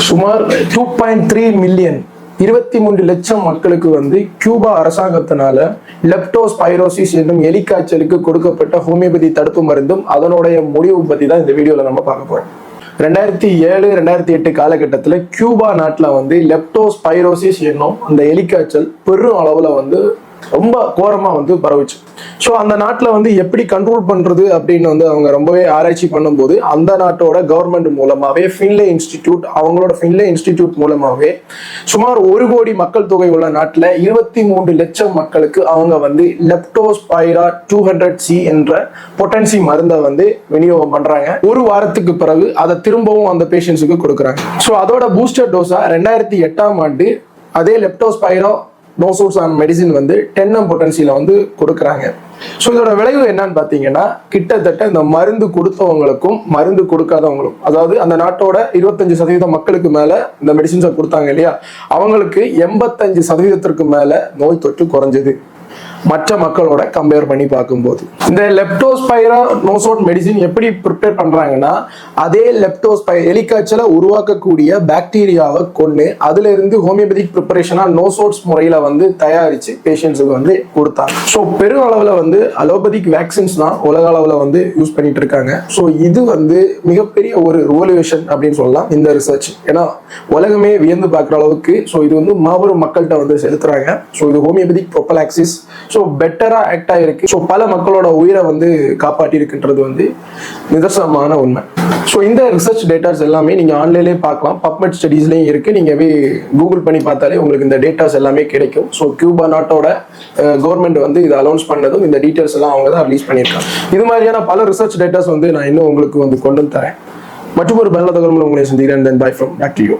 சுமார் two point three million இருபத்தி மூன்று லட்சம் மக்களுக்கு வந்து கியூபா அரசாங்கத்தினால லெப்டோஸ்பைரோசிஸ் என்னும் எலிக்காய்ச்சலுக்கு கொடுக்கப்பட்ட ஹோமியோபதி தடுப்பு மருந்தும் அதனுடைய முடிவு பத்தி தான் இந்த வீடியோல நம்ம பார்க்க போறோம். ரெண்டாயிரத்தி ஏழு ரெண்டாயிரத்தி எட்டு காலகட்டத்தில் கியூபா நாட்டில் வந்து லெப்டோஸ் பைரோசிஸ் என்னும் அந்த எலிக்காய்ச்சல் பெரும் அளவில் வந்து ரொம்ப கோரமாக வந்து பரவுச்சு. ஸோ அந்த நாட்டில் வந்து எப்படி கண்ட்ரோல் பண்ணுறது அப்படின்னு வந்து அவங்க ரொம்பவே ஆராய்ச்சி பண்ணும்போது அந்த நாட்டோட கவர்மெண்ட் மூலமாகவே ஃபின்லே இன்ஸ்டிடியூட் அவங்களோட ஃபின்லே இன்ஸ்டிடியூட் மூலமாகவே சுமார் ஒரு கோடி மக்கள் தொகை உள்ள நாட்டில் இருபத்தி மூன்று லட்சம் மக்களுக்கு அவங்க வந்து லெப்டோஸ்பைரா டூ ஹண்ட்ரட் சி என்ற பொட்டன்சி மருந்தை வந்து விநியோகம் பண்ணுறாங்க ஒரு வாரத்துக்கு பிறகு அதை திரும்பவும் அந்த பேஷண்ட்ஸுக்கு கொடுக்குறாங்க. ஸோ அதோட பூஸ்டர் டோஸாக ரெண்டாயிரத்தி எட்டாம் ஆண்டு அதே லெப்டோஸ்பைரோ டோசோஸ் ஆன் மெடிசின் வந்து டென்எம் பொட்டன்சியில் வந்து கொடுக்குறாங்க. ஸோ இதோட விளைவு என்னன்னு பார்த்தீங்கன்னா கிட்டத்தட்ட இந்த மருந்து கொடுத்தவங்களுக்கும் மருந்து கொடுக்காதவங்களும் அதாவது அந்த நாட்டோட இருபத்தஞ்சு சதவீதம் மக்களுக்கு மேலே இந்த மெடிசின்ஸை கொடுத்தாங்க இல்லையா? அவங்களுக்கு எண்பத்தஞ்சு சதவீதத்திற்கு மேலே நோய் தொற்று குறைஞ்சது. மற்ற மக்களோட கம்பேர் பண்ணி பார்க்கும்போது. இந்த லெப்டோஸ்பைரா நோசோட் மெடிசின் எப்படி ப்ரிப்பேர் பண்ணுறாங்கன்னா அதே லெப்டோஸ்பை எலிக்காய்ச்சலை உருவாக்கக்கூடிய பாக்டீரியாவை கொண்டு அதுலேருந்து ஹோமியோபதிக் ப்ரிப்பரேஷனா நோசோட்ஸ் முறையில் வந்து தயாரித்து பேஷண்ட்ஸுக்கு வந்து கொடுத்தாங்க. ஸோ பெரும் அளவில் வந்து அலோபதிக் வேக்சின்ஸ் தான் உலக அளவில் வந்து யூஸ் பண்ணிட்டு இருக்காங்க. ஸோ இது வந்து மிகப்பெரிய ஒரு ரிவல்யூஷன் அப்படின்னு சொல்லலாம் இந்த ரிசர்ச் ஏன்னா உலகமே வியந்து பார்க்குற அளவுக்கு ஸோ இது வந்து மாபெரும் மக்கள்கிட்ட வந்து செலுத்துறாங்க. ஸோ இது ஹோமியோபதிக் ப்ரொபலாக்சிஸ் ஸோ பெட்டராக ஆக்ட் ஆகிருக்கு ஸோ பல மக்களோட உயிரை வந்து காப்பாற்றி இருக்குன்றது வந்து நிதர்சனமான உண்மை. ஸோ இந்த ரிசர்ச் டேட்டாஸ் எல்லாமே நீங்கள் ஆன்லைன்லேயே பார்க்கலாம். பப்மெட் ஸ்டடீஸ்லேயும் இருக்குது நீங்கள் போய் கூகுள் பண்ணி பார்த்தாலே உங்களுக்கு இந்த டேட்டாஸ் எல்லாமே கிடைக்கும். ஸோ கியூபா நாட்டோட கவர்மெண்ட் வந்து இதை அலௌன்ஸ் பண்ணதும் இந்த டீட்டெயில்ஸ் எல்லாம் அவங்க தான் ரிலீஸ் பண்ணியிருக்காங்க. இது மாதிரியான பல ரிசர்ச் டேட்டாஸ் வந்து நான் இன்னும் உங்களுக்கு வந்து கொண்டு வந்து தரேன். மற்றும் ஒரு பல தகவல் உங்களை சந்திக்கிறேன். Then bye from back to you